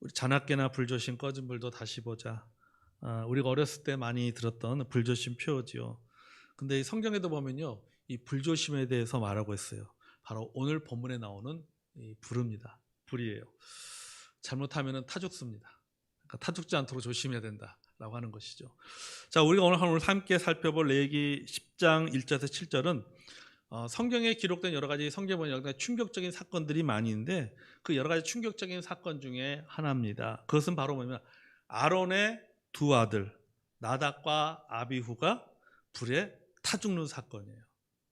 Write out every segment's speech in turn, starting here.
우리 자나깨나 불조심 꺼진 불도 다시 보자. 아, 우리가 어렸을 때 많이 들었던 불조심 표지요. 근데 이 성경에도 보면요, 이 불조심에 대해서 말하고 있어요. 바로 오늘 본문에 나오는 이 불입니다. 불이에요. 잘못하면 타 죽습니다. 그러니까 타 죽지 않도록 조심해야 된다라고 하는 것이죠. 자, 우리가 오늘 함께 살펴볼 레기 10장 1절에서 7절은 어, 성경에 기록된 여러 가지 성경 번역 충격적인 사건들이 많이 있는데 그 여러 가지 충격적인 사건 중에 하나입니다. 그것은 바로 뭐냐면 아론의 두 아들 나답과 아비후가 불에 타 죽는 사건이에요.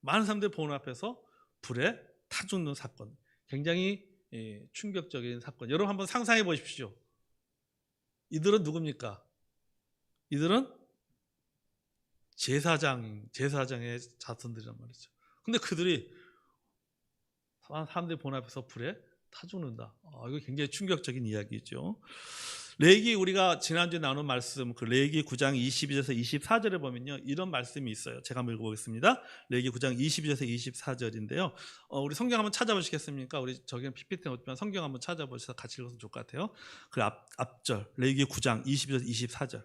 많은 사람들이 보는 앞에서 불에 타 죽는 사건. 굉장히 예, 충격적인 사건. 여러분 한번 상상해 보십시오. 이들은 누굽니까? 이들은 제사장, 제사장의 자손들이란 말이죠. 근데 그들이 사람들이 보는 앞에서 불에 타 죽는다. 아, 이거 굉장히 충격적인 이야기죠. 레기 우리가 지난주에 나눈 말씀 그 레기 9장 22절에서 24절에 보면요 이런 말씀이 있어요. 제가 한번 읽어보겠습니다. 레기 9장 22절에서 24절인데요. 어, 우리 성경 한번 찾아보시겠습니까? 우리 저기는 PPT 없지만 성경 한번 찾아보셔서 같이 읽으면 좋을 것 같아요. 그 앞, 앞절 레기 9장 22절에서 24절.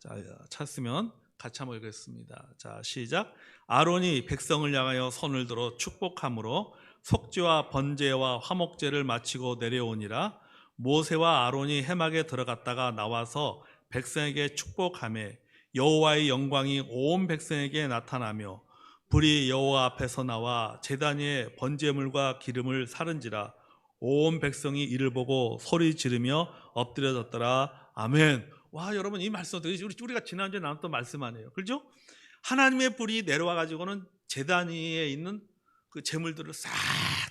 자 찾으면 같이 한번 읽겠습니다. 자 시작. 아론이 백성을 향하여 손을 들어 축복함으로 속죄와 번제와 화목제를 마치고 내려오니라. 모세와 아론이 해막에 들어갔다가 나와서 백성에게 축복함에 여호와의 영광이 온 백성에게 나타나며 불이 여호와 앞에서 나와 제단 위에 번제물과 기름을 사른지라 온 백성이 이를 보고 소리 지르며 엎드려졌더라 아멘. 와 여러분 이 말씀 어떻게 우리 우리가 지난주에 나눴던 말씀 아니에요, 그렇죠? 하나님의 불이 내려와 가지고는 제단 위에 있는 그 제물들을 싹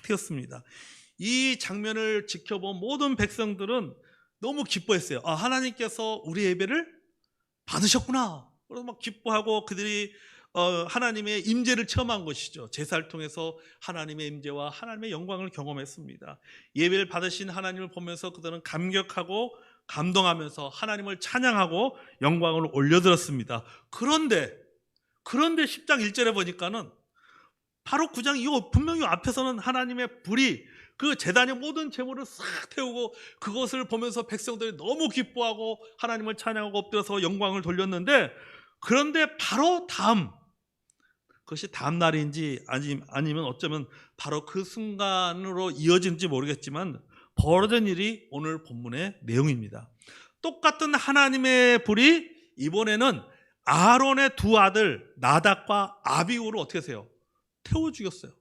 태웠습니다. 이 장면을 지켜본 모든 백성들은 너무 기뻐했어요. 아, 하나님께서 우리 예배를 받으셨구나. 그래서 막 기뻐하고 그들이 어, 하나님의 임재를 체험한 것이죠. 제사를 통해서 하나님의 임재와 하나님의 영광을 경험했습니다. 예배를 받으신 하나님을 보면서 그들은 감격하고 감동하면서 하나님을 찬양하고 영광을 올려들었습니다. 그런데 그런데 10장 1절에 보니까는 바로 9장 이거 분명히 앞에서는 하나님의 불이 그 재단의 모든 재물을 싹 태우고 그것을 보면서 백성들이 너무 기뻐하고 하나님을 찬양하고 엎드려서 영광을 돌렸는데 그런데 바로 다음 그것이 다음 날인지 아니, 아니면 어쩌면 바로 그 순간으로 이어진지 모르겠지만 벌어진 일이 오늘 본문의 내용입니다. 똑같은 하나님의 불이 이번에는 아론의 두 아들 나답과 아비우를 어떻게 하세요? 태워 죽였어요.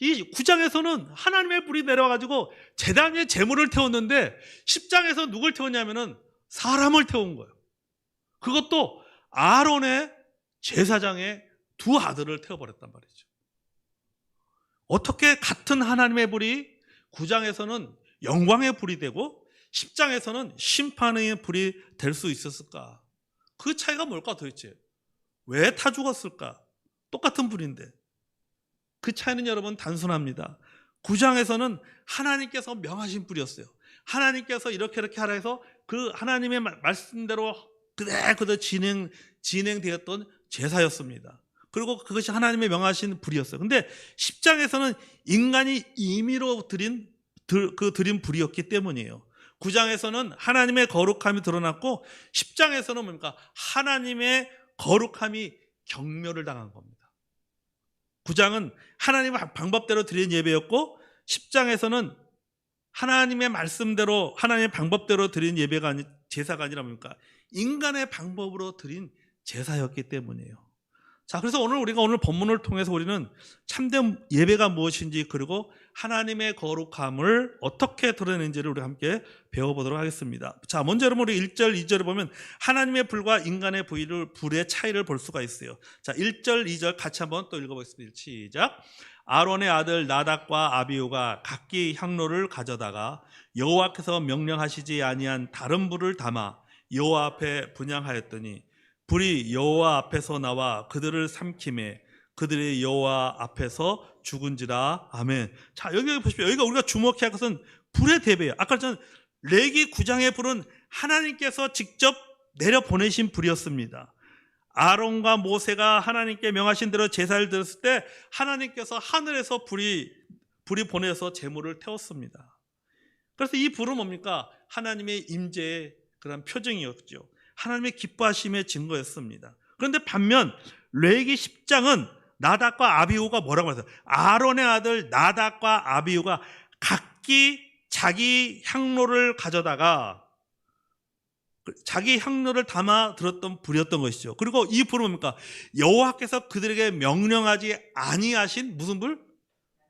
이 9장에서는 하나님의 불이 내려와가지고 재단의 재물을 태웠는데 10장에서 누굴 태웠냐면은 사람을 태운 거예요. 그것도 아론의 제사장의 두 아들을 태워버렸단 말이죠. 어떻게 같은 하나님의 불이 9장에서는 영광의 불이 되고 10장에서는 심판의 불이 될 수 있었을까? 그 차이가 뭘까 도대체? 왜 타 죽었을까? 똑같은 불인데. 그 차이는 여러분 단순합니다. 9장에서는 하나님께서 명하신 불이었어요. 하나님께서 이렇게 이렇게 하라 해서 그 하나님의 말씀대로 그대로 진행, 진행되었던 제사였습니다. 그리고 그것이 하나님의 명하신 불이었어요. 근데 10장에서는 인간이 임의로 드린, 그 드린 불이었기 때문이에요. 9장에서는 하나님의 거룩함이 드러났고 10장에서는 뭡니까? 하나님의 거룩함이 경멸을 당한 겁니다. 9장은 하나님의 방법대로 드린 예배였고 10장에서는 하나님의 말씀대로 하나님의 방법대로 드린 예배가 아니 제사가 아니라 뭡니까? 인간의 방법으로 드린 제사였기 때문이에요. 자, 그래서 오늘 우리가 오늘 본문을 통해서 우리는 참된 예배가 무엇인지 그리고 하나님의 거룩함을 어떻게 드러내는지를 우리 함께 배워보도록 하겠습니다. 자, 먼저 여러분 우리 1절, 2절을 보면 하나님의 불과 인간의 부위를, 불의 차이를 볼 수가 있어요. 자, 1절, 2절 같이 한번 또 읽어보겠습니다. 시작. 아론의 아들 나닥과 아비우가 각기 향로를 가져다가 여호와께서 명령하시지 아니한 다른 불을 담아 여호와 앞에 분양하였더니 불이 여호와 앞에서 나와 그들을 삼킴에 그들이 여호와 앞에서 죽은지라 아멘. 자 여기 보십시오. 여기가 우리가 주목해야 할 것은 불의 대배예요. 아까 전 레기 9장의 불은 하나님께서 직접 내려 보내신 불이었습니다. 아론과 모세가 하나님께 명하신 대로 제사를 드렸을 때 하나님께서 하늘에서 불이 불이 보내서 제물을 태웠습니다. 그래서 이 불은 뭡니까? 하나님의 임재의 그런 표정이었죠. 하나님의 기뻐하심의 증거였습니다. 그런데 반면 레기 10장은 나답과 아비후가 뭐라고 하세요? 아론의 아들 나답과 아비후가 각기 자기 향로를 가져다가 자기 향로를 담아 들었던 불이었던 것이죠. 그리고 이 불은 뭡니까? 여호와께서 그들에게 명령하지 아니하신 무슨 불?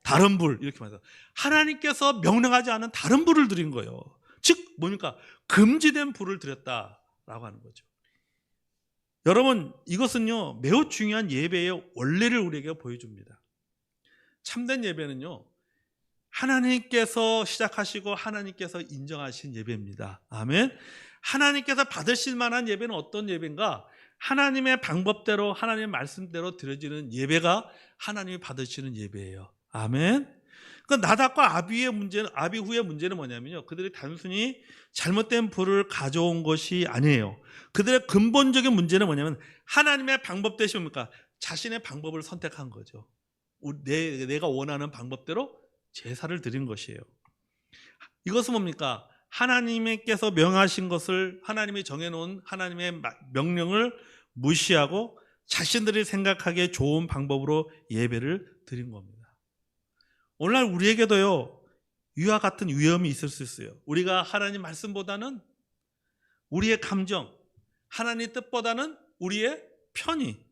다른 불 이렇게 말해서 하나님께서 명령하지 않은 다른 불을 드린 거예요. 즉 뭡니까? 금지된 불을 드렸다 라고 하는 거죠. 여러분 이것은요 매우 중요한 예배의 원리를 우리에게 보여줍니다. 참된 예배는요 하나님께서 시작하시고 하나님께서 인정하신 예배입니다. 아멘. 하나님께서 받으실 만한 예배는 어떤 예배인가? 하나님의 방법대로 하나님의 말씀대로 드려지는 예배가 하나님이 받으시는 예배예요. 아멘. 그 나답과 아비의 문제는 아비후의 문제는 뭐냐면요. 그들이 단순히 잘못된 불을 가져온 것이 아니에요. 그들의 근본적인 문제는 뭐냐면 하나님의 방법 대신 뭡니까? 자신의 방법을 선택한 거죠. 내, 내가 원하는 방법대로 제사를 드린 것이에요. 이것은 뭡니까? 하나님께서 명하신 것을 하나님이 정해놓은 하나님의 명령을 무시하고 자신들이 생각하기에 좋은 방법으로 예배를 드린 겁니다. 오늘날 우리에게도요, 이와 같은 위험이 있을 수 있어요. 우리가 하나님 말씀보다는 우리의 감정, 하나님 뜻보다는 우리의 편의,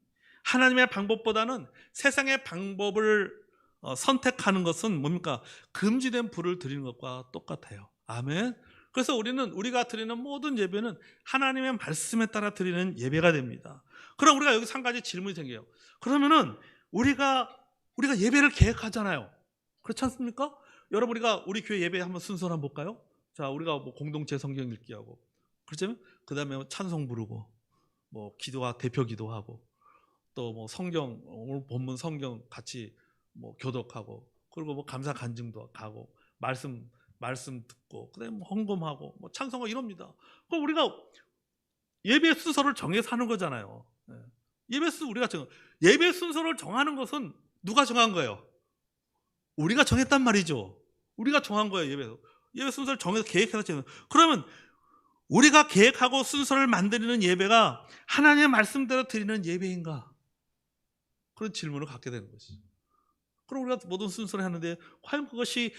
하나님의 방법보다는 세상의 방법을 어, 선택하는 것은 뭡니까? 금지된 불을 드리는 것과 똑같아요. 아멘. 그래서 우리는 우리가 드리는 모든 예배는 하나님의 말씀에 따라 드리는 예배가 됩니다. 그럼 우리가 여기서 한 가지 질문이 생겨요. 그러면은 우리가 우리가 예배를 계획하잖아요. 그렇지 않습니까? 여러분 우리가 우리 교회 예배 한번 순서를 한번 볼까요? 자, 우리가 뭐 공동체 성경 읽기 하고 그렇죠? 그다음에 찬송 부르고 뭐 기도와 대표 기도하고 또 뭐 성경 오늘 본문 성경 같이 뭐 교독하고 그리고 뭐 감사 간증도 가고 말씀 말씀 듣고 그다음에 뭐 헌금하고 뭐 찬송하고 이럽니다. 그럼 우리가 예배 순서를 정해서 하는 거잖아요. 예. 예배 순 우리가 정 예배 순서를 정하는 것은 누가 정한 거예요? 우리가 정했단 말이죠. 우리가 정한 거예요, 예배. 예배 순서를 정해서 계획해서 정해. 그러면 우리가 계획하고 순서를 만드는 예배가 하나님의 말씀대로 드리는 예배인가? 그런 질문을 갖게 되는 것이죠. 그럼 우리가 모든 순서를 하는데 과연 그것이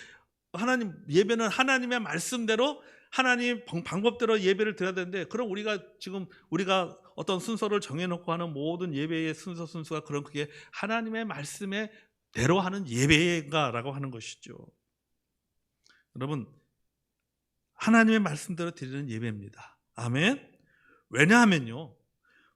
하나님 예배는 하나님의 말씀대로 하나님 방법대로 예배를 드려야 되는데 그럼 우리가 지금 우리가 어떤 순서를 정해놓고 하는 모든 예배의 순서 순서가 그런 그게 하나님의 말씀에 대로 하는 예배인가라고 하는 것이죠. 여러분 하나님의 말씀대로 드리는 예배입니다. 아멘. 왜냐하면요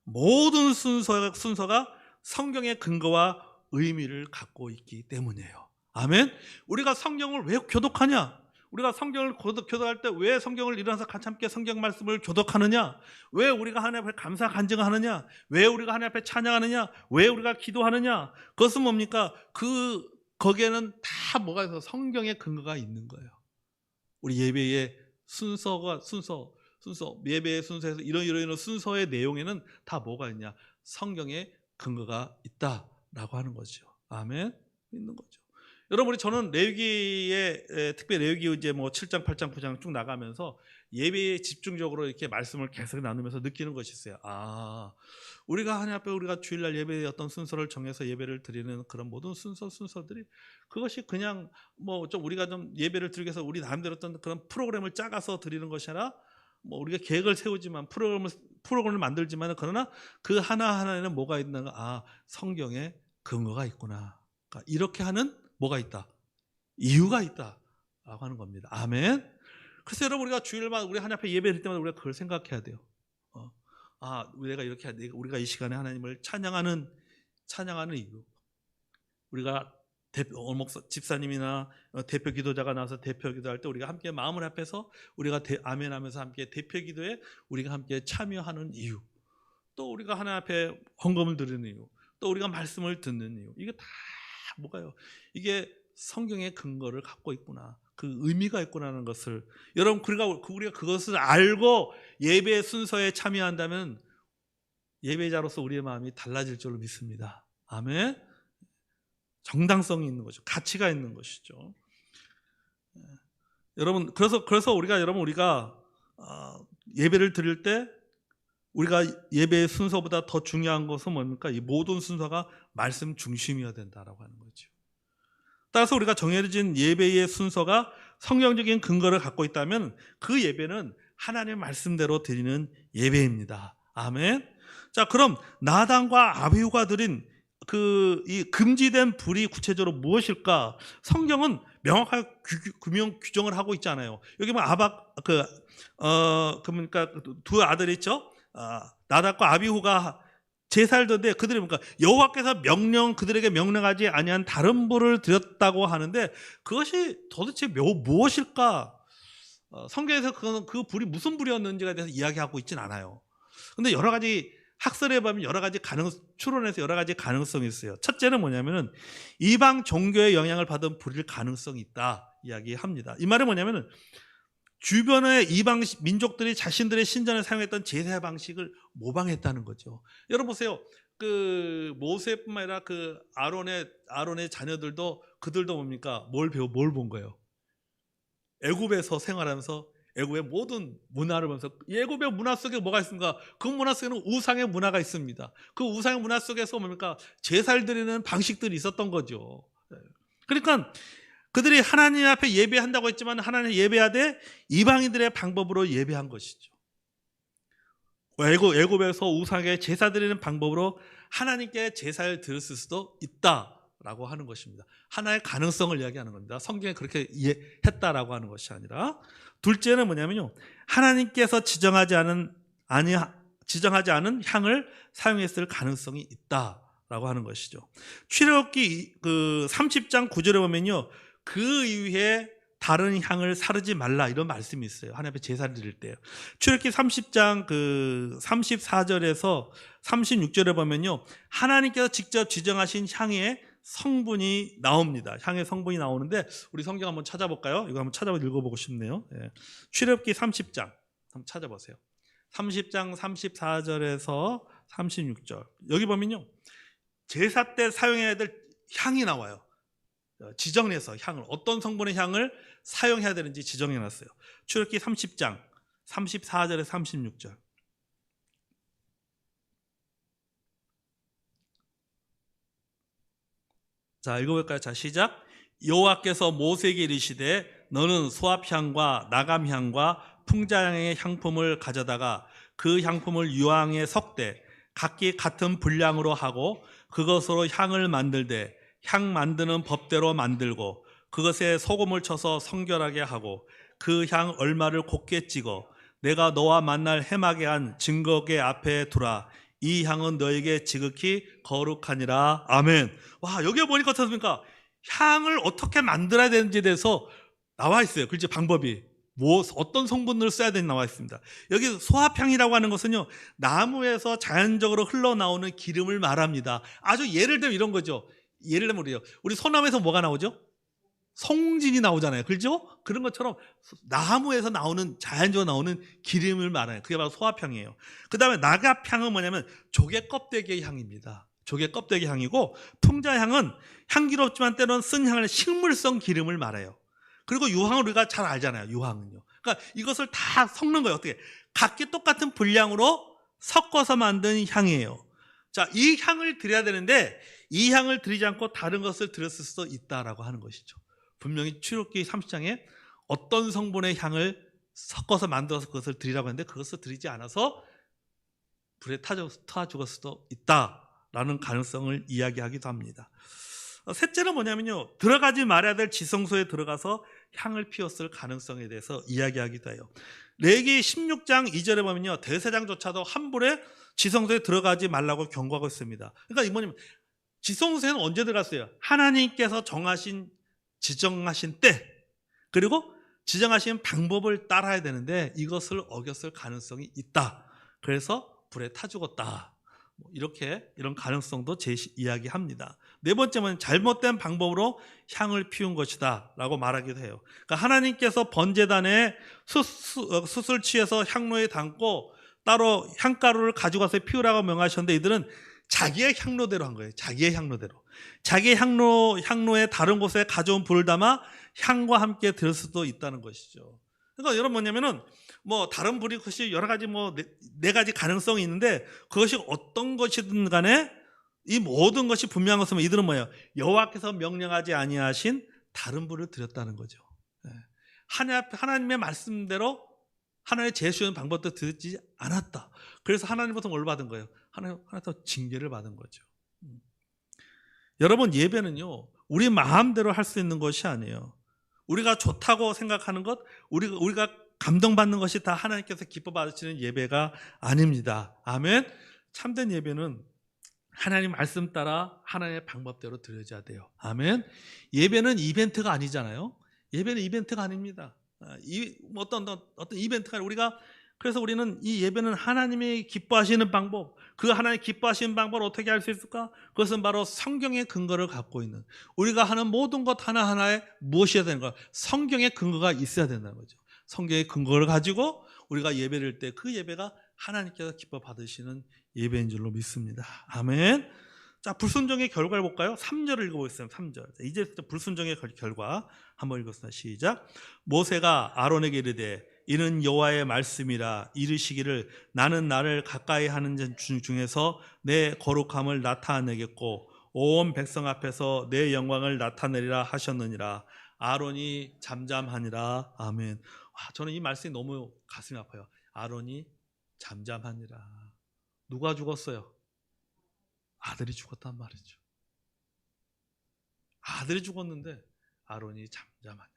모든 순서가 순서가 성경의 근거와 의미를 갖고 있기 때문이에요. 아멘. 우리가 성경을 왜 교독하냐? 우리가 성경을 교독할 때 왜 성경을 일어나서 같이 함께 성경 말씀을 교독하느냐? 왜 우리가 하나님 앞에 감사 간증하느냐? 왜 우리가 하나님 앞에 찬양하느냐? 왜 우리가 기도하느냐? 그것은 뭡니까? 그 거기에는 다 뭐가 있어 성경의 근거가 있는 거예요. 우리 예배의 순서가 순서 순서 예배의 순서에서 이런 이런 이런 순서의 내용에는 다 뭐가 있냐? 성경의 근거가 있다라고 하는 거죠. 아멘. 있는 거죠. 여러분 우리 저는 레위기에 특별히 레위기 이제 뭐 7장, 8장, 9장 쭉 나가면서 예배에 집중적으로 이렇게 말씀을 계속 나누면서 느끼는 것이 있어요. 아, 우리가 하나님 앞에 우리가 주일날 예배의 어떤 순서를 정해서 예배를 드리는 그런 모든 순서 순서들이 그것이 그냥 뭐 좀 우리가 좀 예배를 드리기 위해서 우리 나름대로 어떤 그런 프로그램을 짜가서 드리는 것이 아니라 뭐 우리가 계획을 세우지만 프로그램을 프로그램을 만들지만 그러나 그 하나 하나에는 뭐가 있는가? 아, 성경에 근거가 있구나. 그러니까 이렇게 하는 뭐가 있다? 이유가 있다. 라고 하는 겁니다. 아멘. 그래서 여러분 우리가 주일마다 우리 하나님 앞에 예배할 때마다 우리가 그걸 생각해야 돼요. 어. 아, 내가 이렇게 우리가 이 시간에 하나님을 찬양하는 찬양하는 이유. 우리가 대표 어목 집사님이나 어, 대표 기도자가 나와서 대표 기도할 때 우리가 함께 마음을 합해서 우리가 대, 아멘 하면서 함께 대표 기도에 우리가 함께 참여하는 이유. 또 우리가 하나님 앞에 헌금을 드리는 이유. 또 우리가 말씀을 듣는 이유. 이게 다 뭐가요? 이게 성경의 근거를 갖고 있구나. 그 의미가 있구나라는 것을 여러분 우리가 우리가 그것을 알고 예배 순서에 참여한다면 예배자로서 우리의 마음이 달라질 줄로 믿습니다. 아멘. 정당성이 있는 거죠. 가치가 있는 것이죠. 여러분 그래서 그래서 우리가 여러분 우리가 어, 예배를 드릴 때 우리가 예배의 순서보다 더 중요한 것은 뭡니까? 이 모든 순서가 말씀 중심이어야 된다라고 하는 거죠. 따라서 우리가 정해진 예배의 순서가 성경적인 근거를 갖고 있다면 그 예배는 하나님의 말씀대로 드리는 예배입니다. 아멘. 자, 그럼 나단과 아비후가 드린 그 이 금지된 불이 구체적으로 무엇일까? 성경은 명확하게 규, 규명 규정을 하고 있잖아요. 여기 뭐 아박 그어 그러니까 두 아들이 있죠. 아, 나답과 아비후가 제살던데 그들이 뭔가 여호와께서 명령 그들에게 명령하지 아니한 다른 불을 드렸다고 하는데 그것이 도대체 묘, 무엇일까? 어, 성경에서 그, 그 불이 무슨 불이었는지에 대해서 이야기하고 있진 않아요. 근데 여러 가지 학설에 보면 여러 가지 가능 추론해서 여러 가지 가능성이 있어요. 첫째는 뭐냐면은 이방 종교의 영향을 받은 불일 가능성이 있다 이야기합니다. 이 말은 뭐냐면은 주변의 이방 민족들이 자신들의 신전에 사용했던 제사 방식을 모방했다는 거죠. 여러분 보세요. 그 모세뿐만 아니라 그 아론의 아론의 자녀들도 그들도 뭡니까? 뭘 배워 뭘 본 거예요? 애굽에서 생활하면서 애굽의 모든 문화를 보면서 애굽의 문화 속에 뭐가 있습니까? 그 문화 속에는 우상의 문화가 있습니다. 그 우상의 문화 속에서 뭡니까? 제사를 드리는 방식들이 있었던 거죠. 네. 그러니까 그들이 하나님 앞에 예배한다고 했지만 하나님 예배하되 이방인들의 방법으로 예배한 것이죠. 애굽, 애굽에서 우상에 제사 드리는 방법으로 하나님께 제사를 드렸을 수도 있다라고 하는 것입니다. 하나의 가능성을 이야기하는 겁니다. 성경에 그렇게 했다라고 하는 것이 아니라 둘째는 뭐냐면요. 하나님께서 지정하지 않은 아니 지정하지 않은 향을 사용했을 가능성이 있다라고 하는 것이죠. 출애굽기 그 30장 9절에 보면요. 그 이후에 다른 향을 사르지 말라 이런 말씀이 있어요. 하나님 앞에 제사를 드릴 때요. 출애굽기 30장 그 34절에서 36절에 보면요. 하나님께서 직접 지정하신 향의 성분이 나옵니다. 향의 성분이 나오는데 우리 성경 한번 찾아볼까요? 이거 한번 찾아보 읽어보고 싶네요. 예. 출애굽기 30장 한번 찾아보세요. 30장 34절에서 36절 여기 보면요. 제사 때 사용해야 될 향이 나와요. 지정해서 향을 어떤 성분의 향을 사용해야 되는지 지정해 놨어요. 출애굽기 30장 34절에 36절. 자, 읽어 볼까요? 자, 시작. 여호와께서 모세에게 이르시되 너는 소합향과 나감향과 풍자향의 향품을 가져다가 그 향품을 유황에 섞되 각기 같은 분량으로 하고 그것으로 향을 만들되 향 만드는 법대로 만들고 그것에 소금을 쳐서 성결하게 하고 그 향 얼마를 곱게 찍어 내가 너와 만날 해막에 한 증거계 앞에 두라. 이 향은 너에게 지극히 거룩하니라. 아멘. 와 여기 보니까 어떻습니까? 향을 어떻게 만들어야 되는지에 대해서 나와 있어요. 그렇지? 방법이. 뭐 어떤 성분을 써야 되는지 나와 있습니다. 여기 소합향이라고 하는 것은요 나무에서 자연적으로 흘러나오는 기름을 말합니다. 아주 예를 들면 이런 거죠 예를 들면 우리요. 우리 소나무에서 뭐가 나오죠? 송진이 나오잖아요. 그렇죠? 그런 것처럼 나무에서 나오는 자연적으로 나오는 기름을 말해요. 그게 바로 소화향이에요. 그 다음에 나갑향은 뭐냐면 조개 껍데기의 향입니다. 조개 껍데기 향이고 풍자향은 향기롭지만 때로는 쓴 향을 식물성 기름을 말해요. 그리고 유황을 우리가 잘 알잖아요. 유황은요. 그러니까 이것을 다 섞는 거예요. 어떻게? 각기 똑같은 분량으로 섞어서 만든 향이에요. 자, 이 향을 드려야 되는데 이 향을 드리지 않고 다른 것을 드렸을 수도 있다라고 하는 것이죠. 분명히 출애굽기 30장에 어떤 성분의 향을 섞어서 만들어서 그것을 드리라고 했는데 그것을 드리지 않아서 불에 타 죽을 수도 있다라는 가능성을 이야기하기도 합니다. 어, 셋째는 뭐냐면요. 들어가지 말아야 될 지성소에 들어가서 향을 피웠을 가능성에 대해서 이야기하기도 해요. 레기 16장 2절에 보면요. 대세장조차도 한 불에 지성소에 들어가지 말라고 경고하고 있습니다. 그러니까 이 뭐냐면 지성소에는 언제 들어갔어요? 하나님께서 정하신 지정하신 때 그리고 지정하신 방법을 따라야 되는데 이것을 어겼을 가능성이 있다. 그래서 불에 타 죽었다. 뭐 이렇게 이런 가능성도 제시 이야기합니다. 네 번째는 잘못된 방법으로 향을 피운 것이다 라고 말하기도 해요. 그러니까 하나님께서 번제단에 어, 숯을 취해서 향로에 담고 따로 향가루를 가져가서 피우라고 명하셨는데 이들은 자기의 향로대로 한 거예요. 자기의 향로대로. 자기의 향로, 향로에 다른 곳에 가져온 불을 담아 향과 함께 들 수도 있다는 것이죠. 그러니까 여러분 뭐냐면은 뭐 다른 불이 것이 여러 가지 뭐네 가지 가능성이 있는데 그것이 어떤 것이든 간에 이 모든 것이 분명한 것은 이들은 뭐예요? 여호와께서 명령하지 아니하신 다른 불을 드렸다는 거죠. 예. 하나- 하나님의 말씀대로 하나님의 제시하는 방법도 듣지 않았다. 그래서 하나님부터 뭘 받은 거예요? 하나님 하나부터 징계를 받은 거죠. 음. 여러분 예배는요 우리 마음대로 할 수 있는 것이 아니에요. 우리가 좋다고 생각하는 것, 우리가 우리가 감동받는 것이 다 하나님께서 기뻐 받으시는 예배가 아닙니다. 아멘. 참된 예배는 하나님 말씀 따라 하나님의 방법대로 드려져야 돼요. 아멘. 예배는 이벤트가 아니잖아요. 예배는 이벤트가 아닙니다. 아, 이, 뭐 어떤, 어떤, 이벤트가 우리가 그래서 우리는 이 예배는 하나님이 기뻐하시는 방법, 그 하나님 기뻐하시는 방법을 어떻게 할수 있을까? 그것은 바로 성경의 근거를 갖고 있는 우리가 하는 모든 것 하나하나에 무엇이어야 되는 가 성경의 근거가 있어야 된다는 거죠. 성경의 근거를 가지고 우리가 예배를 때 그 예배가 하나님께서 기뻐 받으시는 예배인 줄로 믿습니다. 아멘. 자, 불순종의 결과를 볼까요? 3절을 읽어보겠습니다. 3절. 자, 이제부터 불순종의 결- 결과 한번 읽었습니다. 시작. 모세가 아론에게 이르되 이는 여호와의 말씀이라 이르시기를 나는 나를 가까이 하는 자 중- 중에서 내 거룩함을 나타내겠고 온 백성 앞에서 내 영광을 나타내리라 하셨느니라. 아론이 잠잠하니라. 아멘. 와, 저는 이 말씀이 너무 가슴이 아파요. 아론이 잠잠하니라. 누가 죽었어요? 아들이 죽었단 말이죠. 아들이 죽었는데 아론이 잠잠하니라.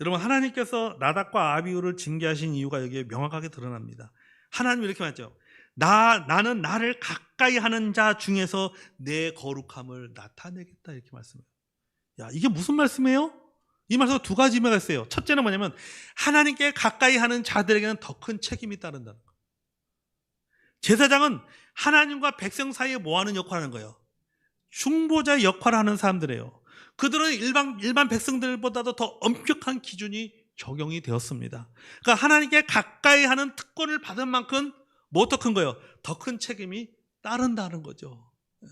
여러분 하나님께서 나닥과 아비우를 징계하신 이유가 여기에 명확하게 드러납니다. 하나님 이렇게 말했죠. 나 나는 나를 가까이 하는 자 중에서 내 거룩함을 나타내겠다 이렇게 말씀해요. 야 이게 무슨 말씀이에요? 이 말씀 두 가지 의미가 있어요. 첫째는 뭐냐면 하나님께 가까이 하는 자들에게는 더 큰 책임이 따른다는 거. 제사장은 하나님과 백성 사이에 뭐 하는 역할을 하는 거예요? 중보자의 역할을 하는 사람들이에요. 그들은 일반, 일반 백성들보다도 더 엄격한 기준이 적용이 되었습니다. 그러니까 하나님께 가까이 하는 특권을 받은 만큼 뭐 더 큰 거예요? 더 큰 책임이 따른다는 거죠. 예.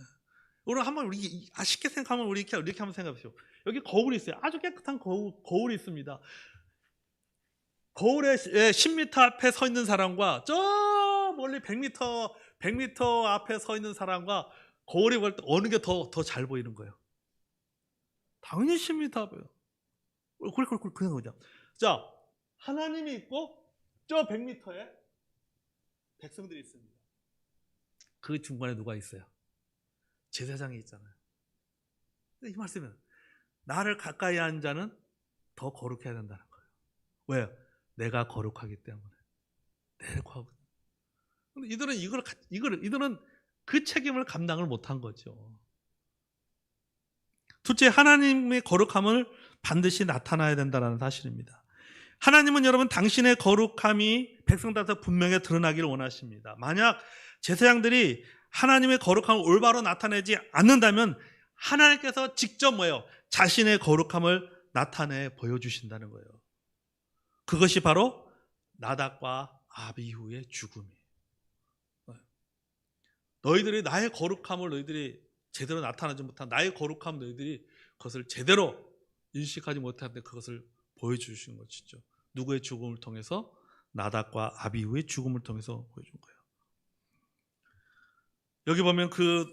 오늘 한번 우리 아, 쉽게 생각하면 우리 이렇게, 이렇게 한번 생각해보시오. 여기 거울이 있어요. 아주 깨끗한 거울, 거울이 있습니다. 거울에 10m 앞에 서 있는 사람과 저 멀리 100m 100m 앞에 서 있는 사람과 거울이 볼때 어느 게 더 더 잘 보이는 거예요? 당연히 10m 앞에요. 그래 그래 그래 그냥 그냥. 자 하나님이 있고 저 100m에 백성들이 있습니다. 그 중간에 누가 있어요? 제사장이 있잖아요. 이 말씀은 나를 가까이 한 자는 더 거룩해야 된다는 거예요. 왜요? 내가 거룩하기 때문에. 내가. 근데 이들은 이걸 가- 이걸 이들은 그 책임을 감당을 못한 거죠. 둘째 하나님의 거룩함을 반드시 나타나야 된다는 사실입니다. 하나님은 여러분 당신의 거룩함이 백성들한테 분명히 드러나기를 원하십니다. 만약 제사장들이 하나님의 거룩함을 올바로 나타내지 않는다면 하나님께서 직접 뭐예요? 자신의 거룩함을 나타내 보여주신다는 거예요. 그것이 바로 나닥과 아비후의 죽음이에요. 너희들이 나의 거룩함을 너희들이 제대로 나타나지 못한 나의 거룩함 너희들이 그것을 제대로 인식하지 못하는데 그것을 보여주신 것이죠. 누구의 죽음을 통해서 나닥과 아비후의 죽음을 통해서 보여준 거예요. 여기 보면 그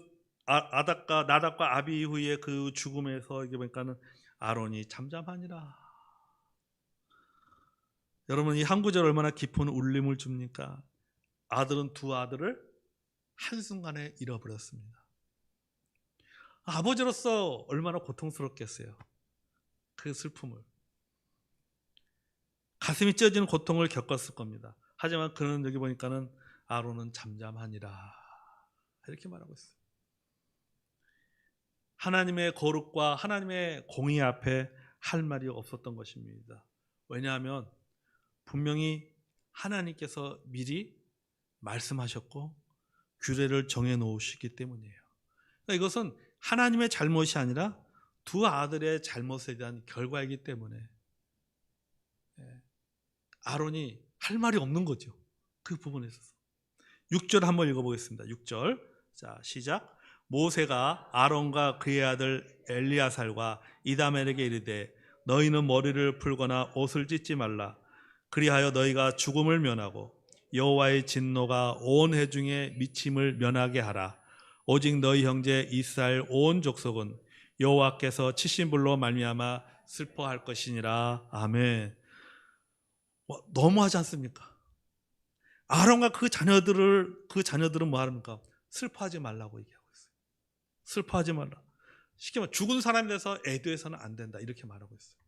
아, 아닥과 나닥과 아비후의 그 죽음에서 여기 보니까는 아론이 잠잠하니라. 여러분 이 한 구절 얼마나 깊은 울림을 줍니까? 아들은 두 아들을 한순간에 잃어버렸습니다. 아버지로서 얼마나 고통스럽겠어요. 그 슬픔을. 가슴이 찢어지는 고통을 겪었을 겁니다. 하지만 그는 여기 보니까는 아론은 잠잠하니라. 이렇게 말하고 있어요. 하나님의 거룩과 하나님의 공의 앞에 할 말이 없었던 것입니다. 왜냐하면 분명히 하나님께서 미리 말씀하셨고 규례를 정해 놓으시기 때문이에요. 그러니까 이것은 하나님의 잘못이 아니라 두 아들의 잘못에 대한 결과이기 때문에 예, 아론이 할 말이 없는 거죠. 그 부분에 있어서. 6절 한번 읽어보겠습니다. 6절. 자, 시작. 모세가 아론과 그의 아들 엘리야살과 이다멜에게 이르되 너희는 머리를 풀거나 옷을 찢지 말라 그리하여 너희가 죽음을 면하고 여호와의 진노가 온 회중에 미침을 면하게 하라 오직 너희 형제 이스라엘 온 족속은 여호와께서 치신 불로 말미암아 슬퍼할 것이니라 아멘 와, 너무하지 않습니까? 아론과 그 자녀들을 그 자녀들은 뭐 합니까? 슬퍼하지 말라고 얘기하고 있어요. 슬퍼하지 말라. 쉽게 말해 죽은 사람에 대해서 애도해서는 안 된다 이렇게 말하고 있어요.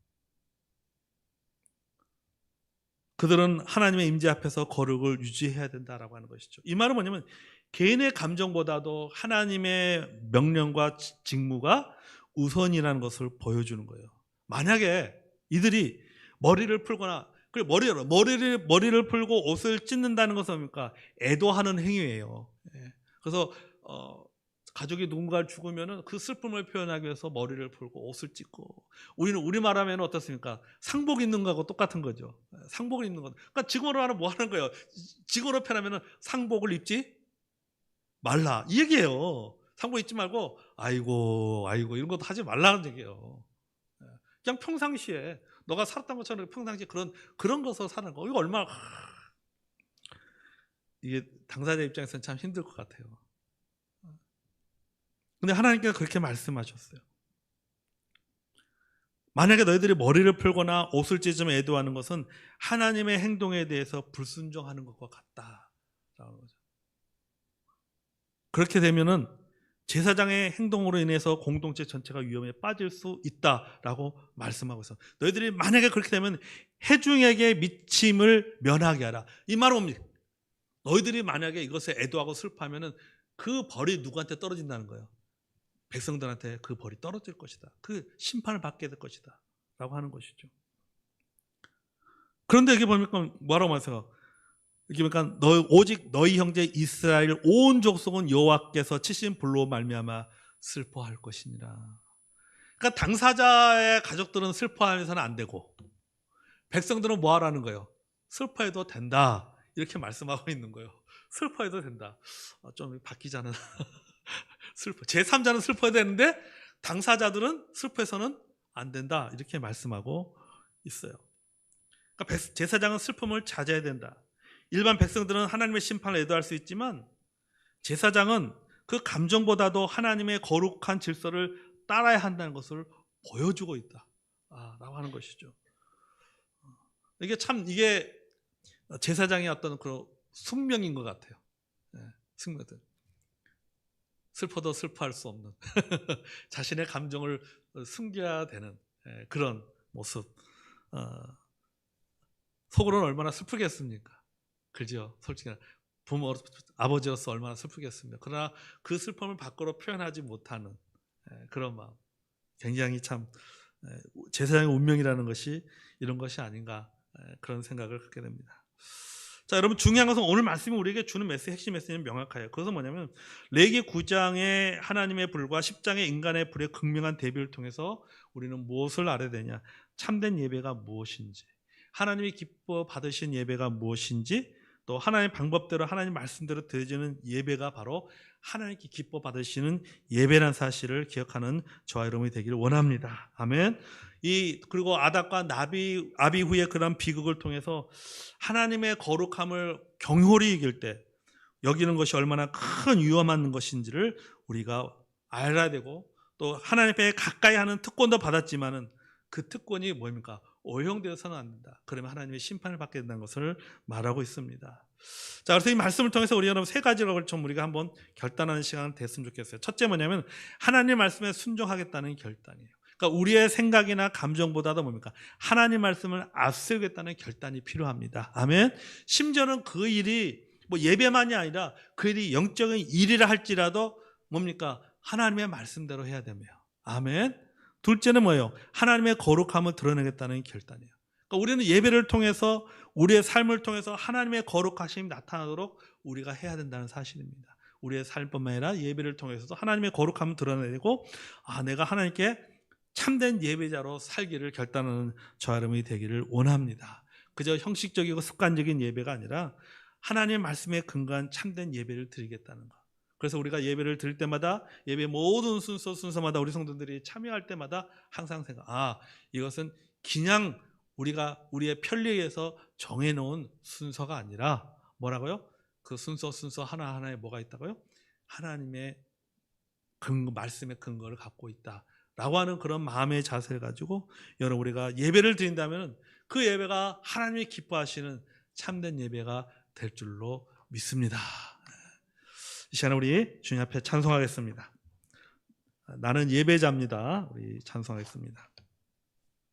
그들은 하나님의 임재 앞에서 거룩을 유지해야 된다라고 하는 것이죠. 이 말은 뭐냐면 개인의 감정보다도 하나님의 명령과 지- 직무가 우선이라는 것을 보여주는 거예요. 만약에 이들이 머리를 풀거나 그리고 머리를 머리를 머리를 풀고 옷을 찢는다는 것은 뭡니까? 애도하는 행위예요. 예. 그래서 어, 가족이 누군가를 죽으면은 그 슬픔을 표현하기 위해서 머리를 풀고 옷을 찢고 우리는 우리 말하면 어떻습니까? 상복 입는 거하고 똑같은 거죠. 예, 상복을 입는 거. 그러니까 지금으로 하면 뭐 하는 거예요? 지금으로 표현하면은 상복을 입지 말라 이 얘기예요. 상복 입지 말고 아이고 아이고 이런 것도 하지 말라는 얘기예요. 예. 그냥 평상시에 너가 살았던 것처럼 평상시에 그런 그런 것으로 사는 거 이거 얼마나 이게 당사자 입장에서는 참 힘들 것 같아요. 근데 하나님께서 그렇게 말씀하셨어요. 만약에 너희들이 머리를 풀거나 옷을 찢으며 애도하는 것은 하나님의 행동에 대해서 불순종하는 것과 거죠. 그렇게 되면은 제사장의 행동으로 인해서 공동체 전체가 위험에 빠질 수 있다라고 말씀하고 있어. 너희들이 만약에 그렇게 되면 해중에게 미침을 면하게 하라. 이 말은 뭡니까? 너희들이 만약에 이것에 애도하고 슬퍼하면은 그 벌이 누구한테 떨어진다는 거예요. 백성들한테 그 벌이 떨어질 것이다. 그 심판을 받게 될 것이다. 라고 하는 것이죠. 그런데 여기 보니까 뭐라고 말해요? 여기 보니까 너 오직 너희 형제 이스라엘 온 족속은 여호와께서 치신 불로 말미암아 슬퍼할 것이니라. 그러니까 당사자의 가족들은 슬퍼하면서는 안 되고 백성들은 뭐 하라는 거예요? 슬퍼해도 된다. 이렇게 말씀하고 있는 거예요. 슬퍼해도 된다. 아, 좀 바뀌자는 슬퍼. 제3자는 슬퍼야 되는데 당사자들은 슬퍼해서는 안 된다. 이렇게 말씀하고 있어요. 그러니까 백- 제사장은 슬픔을 자제해야 된다. 일반 백성들은 하나님의 심판을 애도할 수 있지만 제사장은 그 감정보다도 하나님의 거룩한 질서를 따라야 한다는 것을 보여주고 있다. 아, 라고 하는 것이죠. 이게 참 이게 제사장의 어떤 그런 숙명인 것 같아요. 예, 숙명들. 슬퍼도 슬퍼할 수 없는 자신의 감정을 숨겨야 되는 예, 그런 모습. 어, 속으로는 얼마나 슬프겠습니까? 그죠? 솔직히 부모 아버지로서 얼마나 슬프겠습니까? 그러나 그 슬픔을 밖으로 표현하지 못하는 예, 그런 마음. 굉장히 참 예, 제사장의 운명이라는 것이 이런 것이 아닌가 예, 그런 생각을 갖게 됩니다. 자, 여러분 중요한 것은 오늘 말씀이 우리에게 주는 메시지 핵심 메시지는 명확해요. 그것은 뭐냐면 레기 9장의 하나님의 불과 10장의 인간의 불의 극명한 대비를 통해서 우리는 무엇을 알아야 되냐? 참된 예배가 무엇인지, 하나님이 기뻐 받으신 예배가 무엇인지, 또 하나님의 방법대로 하나님 말씀대로 드려지는 예배가 바로 하나님께 기뻐 받으시는 예배란 사실을 기억하는 저와 여러분이 되기를 원합니다. 아멘. 이 그리고 아닥과 나비 아비후의 그런 비극을 통해서 하나님의 거룩함을 경홀히 이길 때 여기는 것이 얼마나 큰 위험한 것인지를 우리가 알아야 되고 또 하나님 앞에 가까이 하는 특권도 받았지만은 그 특권이 뭡니까? 오용되어서는 안 된다. 그러면 하나님의 심판을 받게 된다는 것을 말하고 있습니다. 자, 그래서 이 말씀을 통해서 우리 여러분 세 가지를 좀 우리가 한번 결단하는 시간 됐으면 좋겠어요. 첫째 뭐냐면 하나님 말씀에 순종하겠다는 결단이에요. 그러니까 우리의 생각이나 감정보다도 뭡니까? 하나님 말씀을 앞세우겠다는 결단이 필요합니다. 아멘. 심지어는 그 일이 뭐 예배만이 아니라 그 일이 영적인 일이라 할지라도 뭡니까? 하나님의 말씀대로 해야 되며. 아멘. 둘째는 뭐예요? 하나님의 거룩함을 드러내겠다는 결단이에요. 그러니까 우리는 예배를 통해서 우리의 삶을 통해서 하나님의 거룩하심이 나타나도록 우리가 해야 된다는 사실입니다. 우리의 삶뿐만 아니라 예배를 통해서도 하나님의 거룩함을 드러내고 아 내가 하나님께 참된 예배자로 살기를 결단하는 저 여러분이 되기를 원합니다. 그저 형식적이고 습관적인 예배가 아니라 하나님의 말씀에 근거한 참된 예배를 드리겠다는 것. 그래서 우리가 예배를 드릴 때마다 예배 모든 순서 순서마다 우리 성도들이 참여할 때마다 항상 생각 아 이것은 그냥 우리가 우리의 편리에 의해서 정해놓은 순서가 아니라 뭐라고요? 그 순서 순서 하나 하나에 뭐가 있다고요? 하나님의 근거 말씀의 근거를 갖고 있다라고 하는 그런 마음의 자세를 가지고 여러분 우리가 예배를 드린다면 그 예배가 하나님이 기뻐하시는 참된 예배가 될 줄로 믿습니다. 이 시간에 우리 주님 앞에 찬송하겠습니다. 나는 예배자입니다. 우리 찬송하겠습니다.